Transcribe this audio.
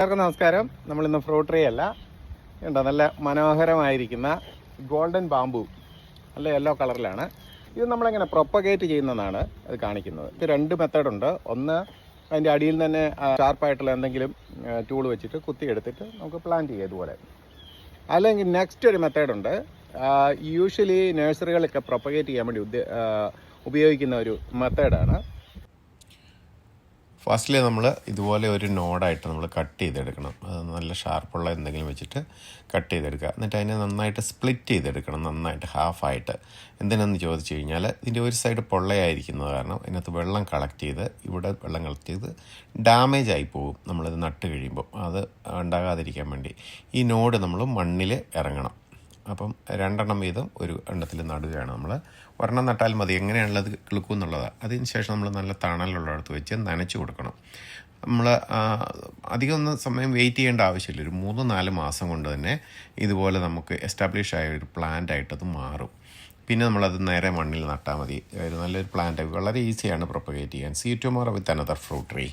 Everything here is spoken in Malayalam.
എല്ലാവർക്കും നമസ്കാരം. നമ്മൾ ഇന്ന് ഫ്രൂട്ട് ട്രീ അല്ല. ഉണ്ടോ നല്ല മനോഹരമായിരിക്കുന്ന ഗോൾഡൻ ബാമ്പു നല്ല യെല്ലോ കളറിലാണ് ഇത് നമ്മളെങ്ങനെ പ്രൊപ്പഗേറ്റ് ചെയ്യുന്നതാണ് ഇത് കാണിക്കുന്നത്. ഇത് രണ്ട് മെത്തേഡുണ്ട് ഒന്ന് അതിന്റെ അടിയിൽ തന്നെ ഷാർപ്പായിട്ടുള്ള എന്തെങ്കിലും ടൂൾ വെച്ചിട്ട് കുത്തിയെടുത്തിട്ട് നമുക്ക് പ്ലാന്റ് ചെയ്യാം ഇതുപോലെ. അല്ലെങ്കിൽ നെക്സ്റ്റ് ഒരു മെത്തേഡുണ്ട് യൂഷ്വലി നഴ്സറികളൊക്കെ പ്രൊപ്പഗേറ്റ് ചെയ്യാൻ വേണ്ടി ഉപയോഗിക്കുന്ന ഒരു മെത്തേഡാണ് ഫസ്റ്റിൽ നമ്മൾ ഇതുപോലെ ഒരു നോഡായിട്ട് നമ്മൾ കട്ട് ചെയ്തെടുക്കണം. നല്ല ഷാർപ്പുള്ള എന്തെങ്കിലും വെച്ചിട്ട് കട്ട് ചെയ്തെടുക്കുക. എന്നിട്ട് അതിനെ നന്നായിട്ട് സ്പ്ലിറ്റ് ചെയ്തെടുക്കണം നന്നായിട്ട് ഹാഫായിട്ട്. എന്തിനെന്ന് ചോദിച്ചു കഴിഞ്ഞാൽ ഇതിന്റെ ഒരു സൈഡ് പൊള്ളയായിരിക്കുന്നത് കാരണം അതിനകത്ത് വെള്ളം കളക്ട് ചെയ്ത് ഇവിടെ വെള്ളം കളക്ട് ചെയ്ത് ഡാമേജ് ആയി പോകും. നമ്മളിത് നട്ട് കഴിയുമ്പോൾ അത് ഉണ്ടാകാതിരിക്കാൻ വേണ്ടി ഈ നോഡ് നമ്മൾ മണ്ണിൽ ഇറങ്ങണം. അപ്പം രണ്ടെണ്ണം വീതം ഒരു എണ്ണത്തിൽ നടുകയാണ് നമ്മൾ ഒരെണ്ണം നട്ടാൽ മതി. എങ്ങനെയാണുള്ളത് കിളുക്കും എന്നുള്ളതാണ് അതിന് ശേഷം നമ്മൾ നല്ല തണലുള്ളിടത്ത് വെച്ച് നനച്ച് കൊടുക്കണം. നമ്മൾ അധികം ഒന്നും സമയം വെയിറ്റ് ചെയ്യേണ്ട ആവശ്യമില്ല. ഒരു മൂന്ന് നാല് മാസം കൊണ്ട് തന്നെ ഇതുപോലെ നമുക്ക് എസ്റ്റാബ്ലിഷ് ആയ ഒരു പ്ലാന്റ് ആയിട്ടത് മാറും. പിന്നെ നമ്മളത് നേരെ മണ്ണിൽ നട്ടാൽ മതി. നല്ലൊരു പ്ലാന്റ് വളരെ ഈസിയാണ് പ്രൊപ്പഗേറ്റ് ചെയ്യാൻ. See tomorrow with another fruit tree